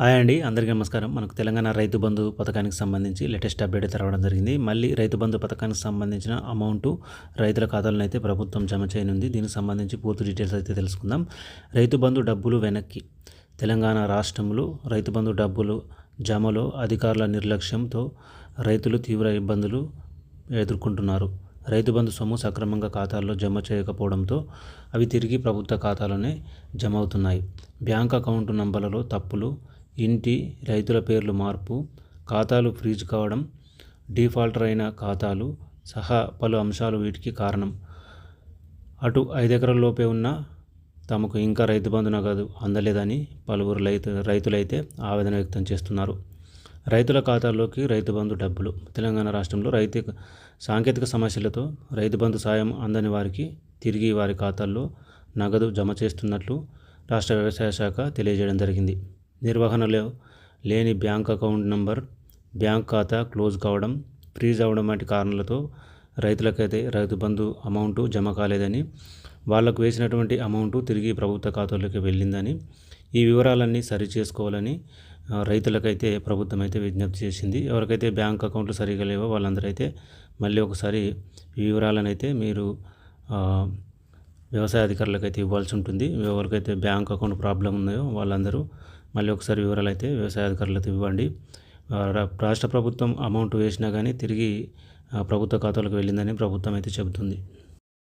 Hi అండి అందరికీ నమస్కారం. మనకు తెలంగాణ రైతు బంధు పథకానికి సంబంధించి లేటెస్ట్ అప్డేట్ అయితే రావడం జరిగింది. మళ్ళీ రైతు బంధు పథకానికి సంబంధించిన అమౌంట్ రైతుల ఖాతాలను అయితే ప్రభుత్వం జమ చేయనుంది. దీనికి సంబంధించి పూర్తి డీటెయిల్స్ అయితే తెలుసుకుందాం. రైతు బంధు డబ్బులు వెనక్కి. తెలంగాణ రాష్ట్రంలో రైతు బంధు డబ్బులు జమలో అధికారుల నిర్లక్ష్యంతో రైతులు తీవ్ర ఇబ్బందులు ఎదుర్కొంటున్నారు. రైతు బంధు సొమ్ము సక్రమంగా ఖాతాల్లో జమ చేయకపోవడంతో అవి తిరిగి ప్రభుత్వ ఖాతాలోనే జమ అవుతున్నాయి. బ్యాంక్ అకౌంట్ నంబర్లలో తప్పులు ఇంటి రైతుల పేర్లు మార్పు ఖాతాలు ఫ్రీజ్ కావడం డిఫాల్టర్ అయిన ఖాతాలు సహా పలు అంశాలు వీటికి కారణం. అటు ఐదు లోపే ఉన్న తమకు ఇంకా రైతు బంధు నగదు అందలేదని పలువురు రైతు రైతులైతే ఆవేదన వ్యక్తం చేస్తున్నారు. రైతుల ఖాతాల్లోకి రైతు బంధు డబ్బులు. తెలంగాణ రాష్ట్రంలో రైతు సాంకేతిక సమస్యలతో రైతు బంధు సాయం అందని వారికి తిరిగి వారి ఖాతాల్లో నగదు జమ చేస్తున్నట్లు రాష్ట్ర వ్యవసాయ శాఖ తెలియజేయడం జరిగింది. నిర్వహణలో లేని బ్యాంక్ అకౌంట్ నంబర్ బ్యాంక్ ఖాతా క్లోజ్ కావడం ఫ్రీజ్ అవ్వడం వంటి కారణాలతో రైతులకైతే రైతు బంధు అమౌంట్ జమ కాలేదని వాళ్ళకు వేసినటువంటి అమౌంట్ తిరిగి ప్రభుత్వ ఖాతాలోకి వెళ్ళిందని ఈ వివరాలన్నీ సరి చేసుకోవాలని రైతులకైతే ప్రభుత్వం అయితే విజ్ఞప్తి చేసింది. ఎవరికైతే బ్యాంక్ అకౌంట్లు సరిగా లేవో వాళ్ళందరూ అయితే మళ్ళీ ఒకసారి ఈ వివరాలను అయితే మీరు వ్యవసాయ అధికారులకు అయితే ఇవ్వాల్సి ఉంటుంది. ఎవరికైతే బ్యాంక్ అకౌంట్ ప్రాబ్లం ఉన్నాయో వాళ్ళందరూ మళ్ళీ ఒకసారి వివరాలు అయితే వ్యవసాయ అధికారులతో ఇవ్వండి. రాష్ట్ర ప్రభుత్వం అమౌంట్ వేసినా కానీ తిరిగి ప్రభుత్వ ఖాతాలకు వెళ్ళిందని ప్రభుత్వం అయితే చెబుతుంది.